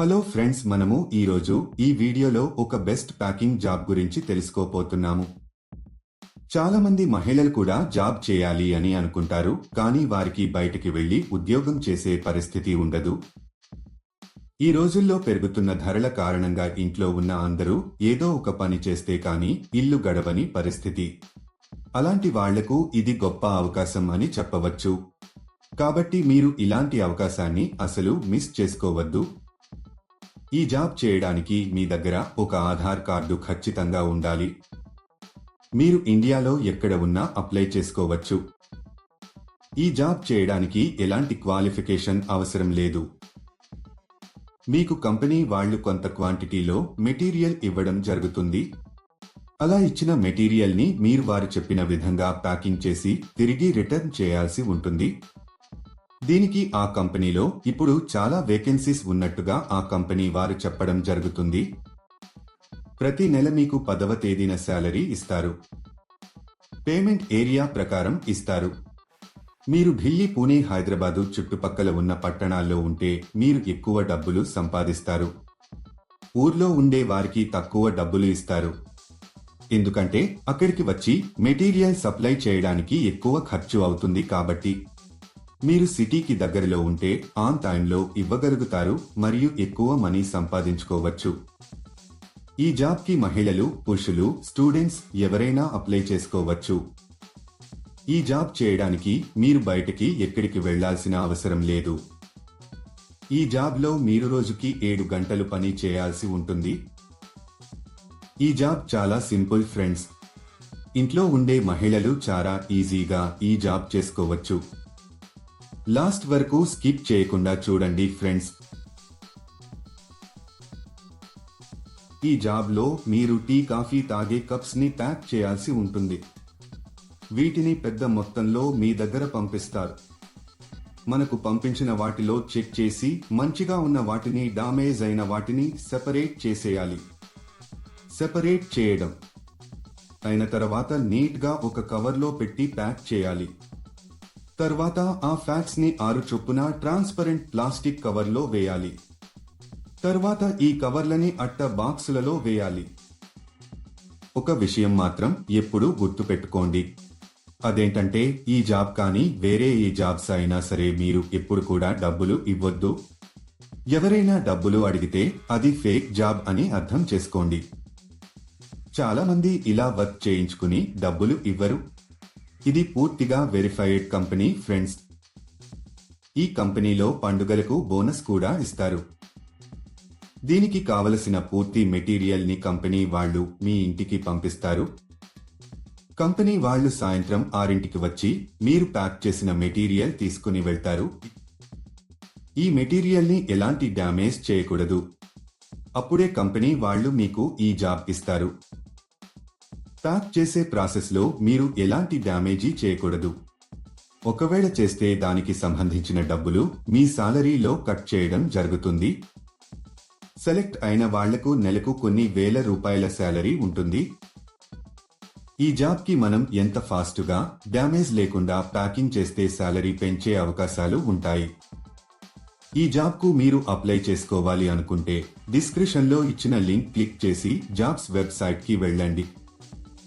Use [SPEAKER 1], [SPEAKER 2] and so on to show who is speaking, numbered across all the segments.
[SPEAKER 1] Hello friends మనము ఈరోజు ఈ వీడియోలో ఒక బెస్ట్ ప్యాకింగ్ జాబ్ గురించి తెలుసుకోపోతున్నాము చాలా మంది మహిళలు కూడా జాబ్ చేయాలి అని అనుకుంటారు కానీ వారికి బయటికి వెళ్ళి ఉద్యోగం చేసే పరిస్థితి ఉండదు. ఈ రోజుల్లో పెరుగుతున్న ధరల కారణంగా ఇంట్లో ఉన్న అందరూ ఏదో ఒక పని చేస్తే కానీ ఇల్లు గడవని పరిస్థితి. అలాంటి వాళ్ళకు ఇది గొప్ప అవకాశం అని చెప్పవచ్చు. కాబట్టి మీరు ఇలాంటి అవకాశాన్ని అసలు మిస్ చేసుకోవద్దు. ఈ జాబ్ చేయడానికి మీ దగ్గర ఒక ఆధార్ కార్డు ఖచ్చితంగా ఉండాలి. మీరు ఇండియాలో ఎక్కడ ఉన్నా అప్లై చేసుకోవచ్చు. ఈ జాబ్ చేయడానికి ఎలాంటి క్వాలిఫికేషన్ అవసరం లేదు. మీకు కంపెనీ వాళ్ళు కొంత క్వాంటిటీలో మెటీరియల్ ఇవ్వడం జరుగుతుంది. అలా ఇచ్చిన మెటీరియల్ని మీరు వారు చెప్పిన విధంగా ప్యాకింగ్ చేసి తిరిగి రిటర్న్ చేయాల్సి ఉంటుంది. దీనికి ఆ కంపెనీలో ఇప్పుడు చాలా వేకెన్సీస్ ఉన్నట్టుగా ఆ కంపెనీ వారు చెప్పడం జరుగుతుంది. ప్రతి నెల మీకు పదవ తేదీన శాలరీ ఇస్తారు. పేమెంట్ ఏరియా ప్రకారం ఇస్తారు. మీరు ఢిల్లీ పూణే హైదరాబాదు చుట్టుపక్కల ఉన్న పట్టణాల్లో ఉంటే మీరు ఎక్కువ డబ్బులు సంపాదిస్తారు. ఊర్లో ఉండే వారికి తక్కువ డబ్బులు ఇస్తారు. ఎందుకంటే అక్కడికి వచ్చి మెటీరియల్ సప్లై చేయడానికి ఎక్కువ ఖర్చు అవుతుంది కాబట్టి మీరు సిటీకి దగ్గరలో ఉంటే ఆన్ టైంలో ఇవ్వగలుగుతారు మరియు ఎక్కువ మనీ సంపాదించుకోవచ్చు. ఈ జాబ్కి మహిళలు పురుషులు స్టూడెంట్స్ ఎవరైనా అప్లై చేసుకోవచ్చు. ఈ జాబ్ చేయడానికి మీరు బయటకి ఎక్కడికి వెళ్ళాల్సిన అవసరం లేదు. ఈ జాబ్లో మీరు రోజుకి ఏడు గంటలు పని చేయాల్సి ఉంటుంది. ఈ జాబ్ చాలా సింపుల్ ఫ్రెండ్స్. ఇంట్లో ఉండే మహిళలు చాలా ఈజీగా ఈ జాబ్ చేసుకోవచ్చు. లాస్ట్ వరకు స్కిప్ చేయకుండా చూడండి ఫ్రెండ్స్. ఈ జాబ్లో మీరు టీ కాఫీ తాగే కప్స్ని ప్యాక్ చేయాల్సి ఉంటుంది. వీటిని పెద్ద మొత్తంలో మీ దగ్గర పంపిస్తారు. మనకు పంపించిన వాటిలో చెక్ చేసి మంచిగా ఉన్న వాటిని డామేజ్ అయిన వాటిని సెపరేట్ చేసేయాలి. సెపరేట్ చేయడం. అయిన తర్వాత నీట్గా ఒక కవర్లో పెట్టి ప్యాక్ చేయాలి. తర్వాత ఆ ఫ్యాక్స్ని ఆరు చొప్పున ట్రాన్స్పరెంట్ ప్లాస్టిక్ కవర్లో వేయాలి. తర్వాత ఈ కవర్లని అట్ట బాక్సులలో వేయాలి. ఒక విషయం మాత్రం ఎప్పుడూ గుర్తుపెట్టుకోండి. అదేంటంటే ఈ జాబ్ కానీ వేరే ఏ జాబ్స్ అయినా సరే మీరు ఎప్పుడు కూడా డబ్బులు ఇవ్వొద్దు. ఎవరైనా డబ్బులు అడిగితే అది ఫేక్ జాబ్ అని అర్థం చేసుకోండి. చాలామంది ఇలా వర్క్ చేయించుకుని డబ్బులు ఇవ్వరు. ఇది పూర్తిగా వెరిఫైడ్ కంపెనీ ఫ్రెండ్స్ ఈ కంపెనీలో పండుగలకు బోనస్ కూడా ఇస్తారు. దీనికి కావలసిన పూర్తి మెటీరియల్ని కంపెనీ వాళ్ళు మీ ఇంటికి పంపిస్తారు. కంపెనీ వాళ్ళు సాయంత్రం ఆరింటికి వచ్చి మీరు ప్యాక్ చేసిన మెటీరియల్ తీసుకుని వెళ్తారు. ఈ మెటీరియల్ని ఎలాంటి డ్యామేజ్ చేయకూడదు. అప్పుడే కంపెనీ వాళ్ళు మీకు ఈ జాబ్ ఇస్తారు. ప్యాక్ చేసే ప్రాసెస్లో మీరు ఎలాంటి డ్యామేజీ చేయకూడదు. ఒకవేళ చేస్తే దానికి సంబంధించిన డబ్బులు మీ సాలరీలో కట్ చేయడం జరుగుతుంది. సెలెక్ట్ అయిన వాళ్ళకు నెలకు కొన్ని వేల రూపాయల శాలరీ ఉంటుంది. ఈ జాబ్కి మనం ఎంత ఫాస్ట్గా డ్యామేజ్ లేకుండా ప్యాకింగ్ చేస్తే శాలరీ పెంచే అవకాశాలు ఉంటాయి. ఈ జాబ్కు మీరు అప్లై చేసుకోవాలి అనుకుంటే డిస్క్రిప్షన్లో ఇచ్చిన లింక్ క్లిక్ చేసి జాబ్స్ వెబ్సైట్కి వెళ్ళండి.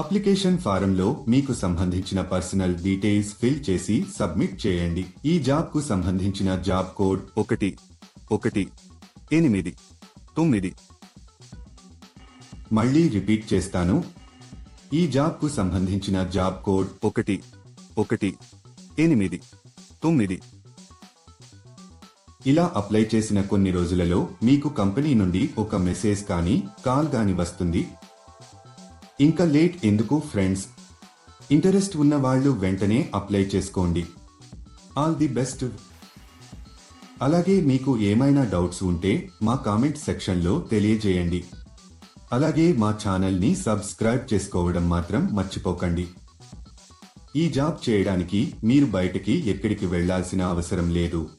[SPEAKER 1] అప్లికేషన్ ఫారంలో మీకు సంబంధించిన పర్సనల్ డీటెయిల్స్ ఫిల్ చేసి సబ్మిట్ చేయండి. ఈ జాబ్కు సంబంధించిన జాబ్ కోడ్ ఒకటి ఒకటి ఎనిమిది తొమ్మిది. మళ్ళీ రిపీట్ చేస్తాను. ఈ జాబ్కు సంబంధించిన జాబ్ కోడ్ ఒకటి ఒకటి ఎనిమిది తొమ్మిది. ఇలా అప్లై చేసిన కొన్ని రోజులలో మీకు కంపెనీ నుండి ఒక మెసేజ్ కానీ కాల్ గాని వస్తుంది. ఇంకా లేట్ ఎందుకు ఫ్రెండ్స్? ఇంటరెస్ట్ ఉన్న వాళ్ళు వెంటనే అప్లై చేసుకోండి. All the best. అలాగే మీకు ఏమైనా డౌట్స్ ఉంటే మా కామెంట్ సెక్షన్లో తెలియజేయండి. అలాగే మా ఛానల్ని సబ్స్క్రైబ్ చేసుకోవడం మాత్రం మర్చిపోకండి. ఈ జాబ్ చేయడానికి మీరు బయటికి ఎక్కడికి వెళ్ళాల్సిన అవసరం లేదు.